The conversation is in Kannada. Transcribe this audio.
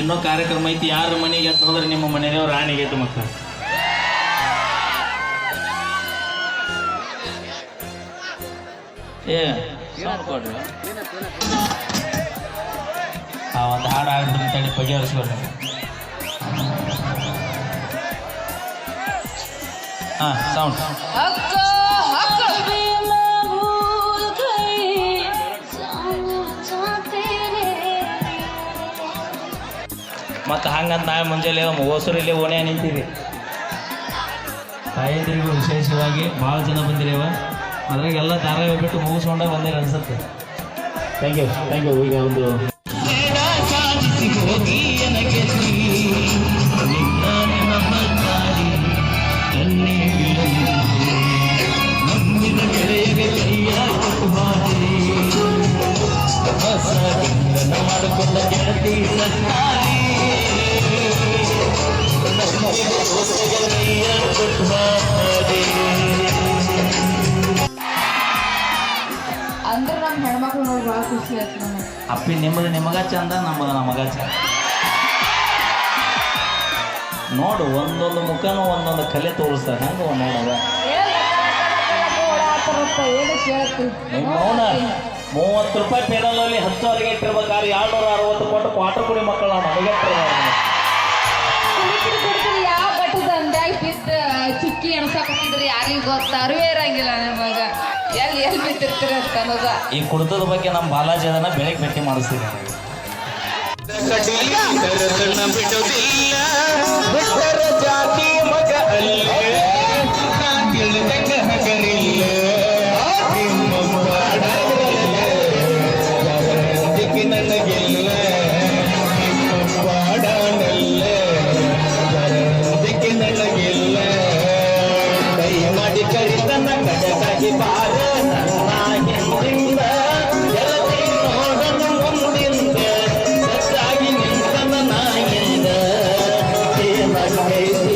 ಇನ್ನೂ ಕಾರ್ಯಕ್ರಮ ಐತಿ, ಯಾರ ಮನೆಗೆ ಅಂತ ನಿಮ್ಮ ಮನೆಯವ್ರ ರಾಣಿಗೆ ಐತೆ ಮಕ್ಕಳ. ಏ ಕೊಡ್ರಿ. ಆ ಒಂದು ಹಾಡು ಹಾಡ್ತೀನಿ ಬಗೆಹರಿಸ್ಕೊಂಡು ಬಗೆಹರಿಸ್ಕೊಡ್ರಿ ಹಾಂ ಸೌಂಡ್ ಮತ್ತು ಹಂಗಂತ ನಾಳೆ ಮುಂಜಾನೆ ಹೊಸರಲ್ಲಿ ಓಣೆ ನಿಂತೀವಿ. ತಾಯಂದಿರಿಗೂ ವಿಶೇಷವಾಗಿ ಭಾಳ ಜನ ಬಂದಿರೇವ. ಅದ್ರಾಗ ಎಲ್ಲ ಧಾರಾವಾಹಿ ಬಿಟ್ಟು ಮುಗಿಸ್ಕೊಂಡ ಬಂದಿರ ಅನ್ಸುತ್ತೆ. ಥ್ಯಾಂಕ್ ಯು ಥ್ಯಾಂಕ್ ಯು ಈಗ ಒಂದು ಮಾಡಿಕೊಂಡ ಗೆಳತಿ ಸತ್ತಾರಿ. ಅಂದ್ರೆ ನಮ್ಮ ಖುಷಿ ಅಪ್ಪಿ, ನಿಮ್ಮದು ನಿಮಗ ಚಂದ, ನಮ್ಮದು ನಮಗ ಚಂದ. ನೋಡು, ಒಂದೊಂದು ಮುಖನೂ ಒಂದೊಂದು ಕಲೆ ತೋರಿಸ್ತಾರೆ. ಹೆಂಗ ನೋಡೋಣ ಮೂವತ್ತು ರೂಪಾಯಿ ಪೆಡಲಲ್ಲಿ ಹತ್ತು ಅಲ್ಲಿಗೆ ಇಟ್ಟಿರ್ಬೇಕಾದ್ರೆ ಏಳ್ನೂರ ಅರವತ್ತು ಕೊಟ್ಟು ಕ್ವಾರ್ಟರ್ ಕುಡಿ ಮಕ್ಕಳು ನಾನು ಯಾರಿಗೂ ಗೊತ್ತ? ಅರಿವೇ ಇರಂಗಿಲ್ಲ ನಿಮಗ ಎಲ್ಲಿ ಎಲ್ಲಿ ಬಿಟ್ಟಿರ್ತೀರ ಅಂತ ಅನ್ನೋದ ಈ ಕುಡಿತದ ಬಗ್ಗೆ ನಮ್ಮ ಬಾಲಾಜಿ ಅದನ್ನ ಬೆಳಗ್ಗೆ ಭೇಟಿ ಬಿಡುವುದಿಲ್ಲ Hey.